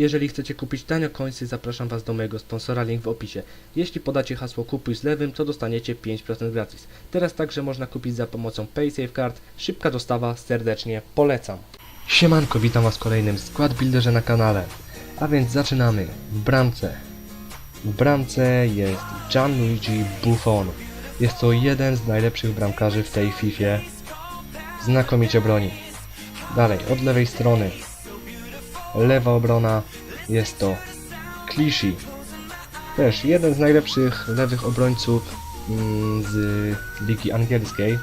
Jeżeli chcecie kupić tanio końcy, zapraszam Was do mojego sponsora, link w opisie. Jeśli podacie hasło kupuj z lewym, to dostaniecie 5% gratis. Teraz także można kupić za pomocą PaySafeCard. Szybka dostawa, serdecznie polecam. Siemanko, witam Was w kolejnym Skład Builderze na kanale. A więc zaczynamy. W bramce. W bramce jest Gianluigi Buffon. Jest to jeden z najlepszych bramkarzy w tej FIFA. Znakomicie broni. Dalej, od lewej strony. Lewa obrona jest to Clichy. Też jeden z najlepszych lewych obrońców mm, z ligi angielskiej.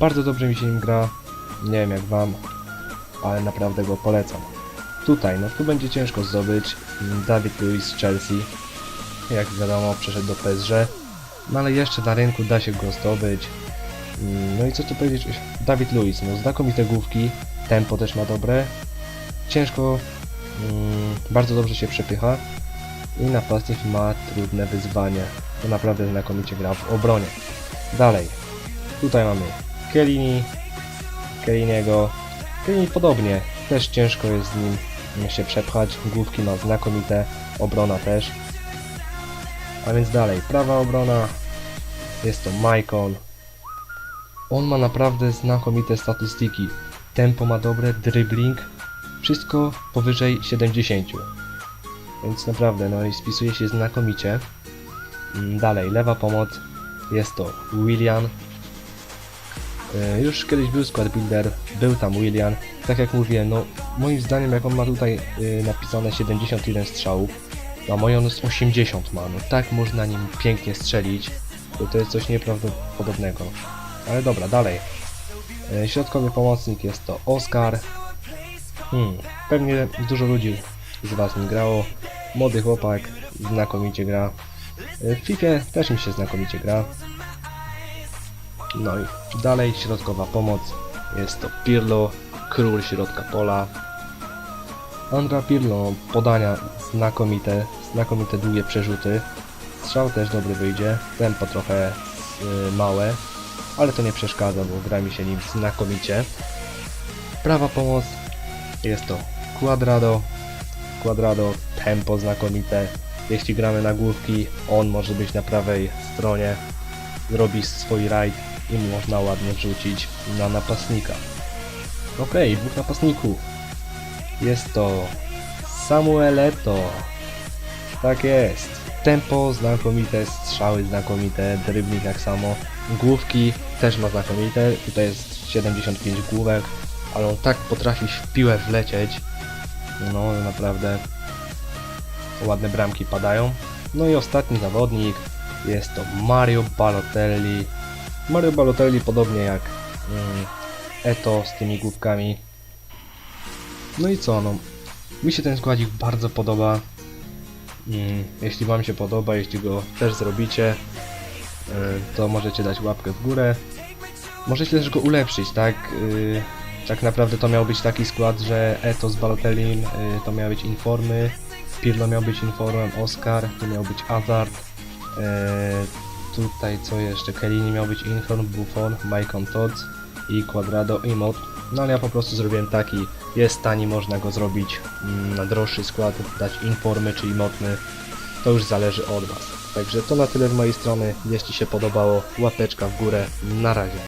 Bardzo dobrze mi się nim gra. Nie wiem jak wam, ale naprawdę go polecam. Tutaj, no tu będzie ciężko zdobyć. Dawid Luiz z Chelsea. Jak wiadomo, przeszedł do PSG. No ale jeszcze na rynku da się go zdobyć. Mm, No i co tu powiedzieć? Dawid Luiz, no znakomite główki. Tempo też ma dobre. Ciężko, mm, bardzo dobrze się przepycha. I napastnik ma trudne wyzwanie. To naprawdę znakomicie gra w obronie. Dalej. Tutaj mamy Kelini, Keliniego. Kelini podobnie. Też ciężko jest z nim się przepchać. Główki ma znakomite, obrona też. A więc dalej, prawa obrona jest to Maicon. On ma naprawdę znakomite statystyki. Tempo ma dobre, dribbling, wszystko powyżej 70. Więc naprawdę, no i spisuje się znakomicie. Mm, Dalej, lewa pomoc jest to William. E, Już kiedyś był skład builder, był tam William. Tak jak mówiłem, no moim zdaniem jak on ma tutaj y, napisane 71 strzałów, a moje on jest 80 ma, no tak można nim pięknie strzelić, to to jest coś nieprawdopodobnego. Ale dobra, dalej. E, Środkowy pomocnik jest to Oscar. Hmm, pewnie dużo ludzi z Was nim grało. Młody chłopak, znakomicie gra. E, W FIFA też mi się znakomicie gra. No i dalej środkowa pomoc jest to Pirlo, król środka pola. Andra Pirlo, podania znakomite, znakomite długie przerzuty. Strzał też dobry wyjdzie, tempo trochę y, małe, ale to nie przeszkadza, bo gra mi się nim znakomicie. Prawa pomoc jest to Quadrado. Quadrado, tempo znakomite. Jeśli gramy na główki, on może być na prawej stronie. Robi swój rajd i można ładnie wrzucić na napastnika. Okej, dwóch napastników. Jest to Samuel Eto'o. Tak jest. Tempo znakomite, strzały znakomite, dribbling tak samo. Główki też ma znakomite. Tutaj jest 75 główek, ale on tak potrafi w piłę wlecieć. No naprawdę ładne bramki padają. No i ostatni zawodnik jest to Mario Balotelli. Mario Balotelli podobnie jak mm, Eto z tymi główkami. No i co, no mi się ten składzik bardzo podoba. Mm, Jeśli Wam się podoba, jeśli go też zrobicie, y, to możecie dać łapkę w górę. Możecie też go ulepszyć, tak? Tak naprawdę to miał być taki skład, że Eto z Balotellim y, to miały być informy, Pirlo miał być informem, Oscar to miał być Hazard, y, tutaj co jeszcze, Kellini miał być inform, Buffon, Maicon Todd i Quadrado i Mod. No ale ja po prostu zrobiłem taki, jest tani, można go zrobić mm, na droższy skład, dać informy czy emotny, to już zależy od Was. Także to na tyle z mojej strony, jeśli się podobało, łapeczka w górę, na razie.